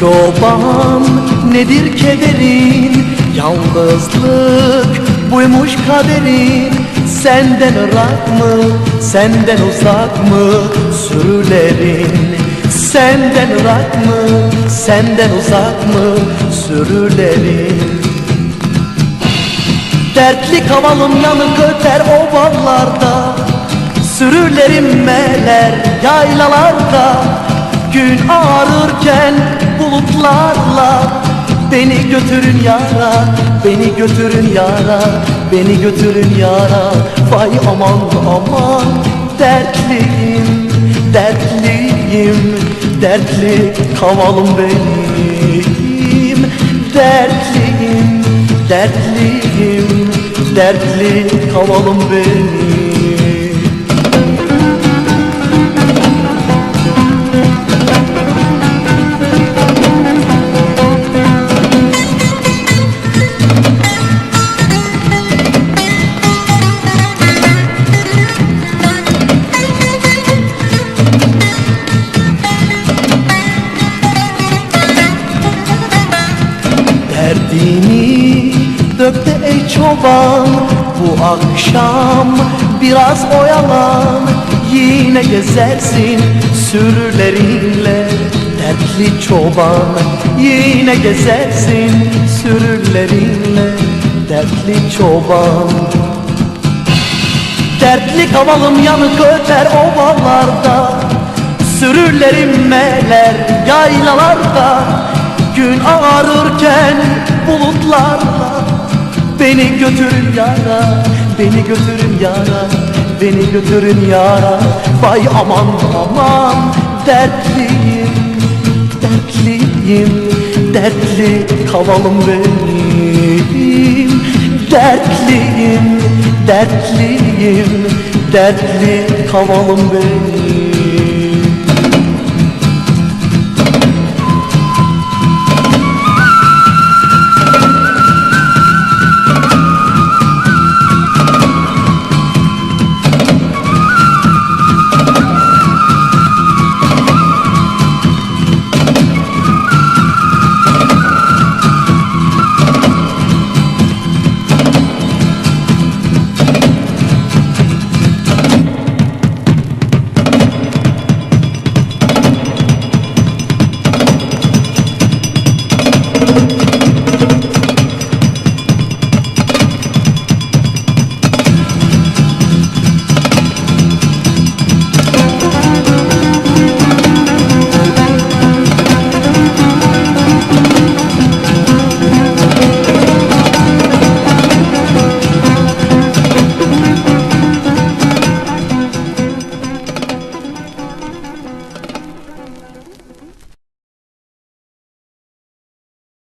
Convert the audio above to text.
Çoban nedir kederin? Yalnızlık buymuş kaderin. Senden ırak mı senden uzak mı sürülerin? Senden ırak mı senden uzak mı sürülerin? Dertli kavalım yanık öter ovalarda Sürülerim meler yaylalarda Gün ağrırken bulutlarla Beni götürün yara, beni götürün yara Beni götürün yara. Vay aman aman Dertliyim, dertliyim Dertli kavalım benim. Dertliyim, dertliyim Dertli kavalım benim Derdini dökte ey çoban. Bu akşam biraz oyalan Yine gezersin sürülerinle. Dertli çoban Yine gezersin sürülerinle. Dertli çoban. Dertli kavalım yanık öter ovalarda Sürülerim meler yaylalarda Gün ağarırken bulutlarla Beni götürün yara, beni götürün yara Beni götürün yara. Vay aman aman Dertliyim, dertliyim Dertli kavalım benim. Dertliyim, dertliyim Dertli kavalım benim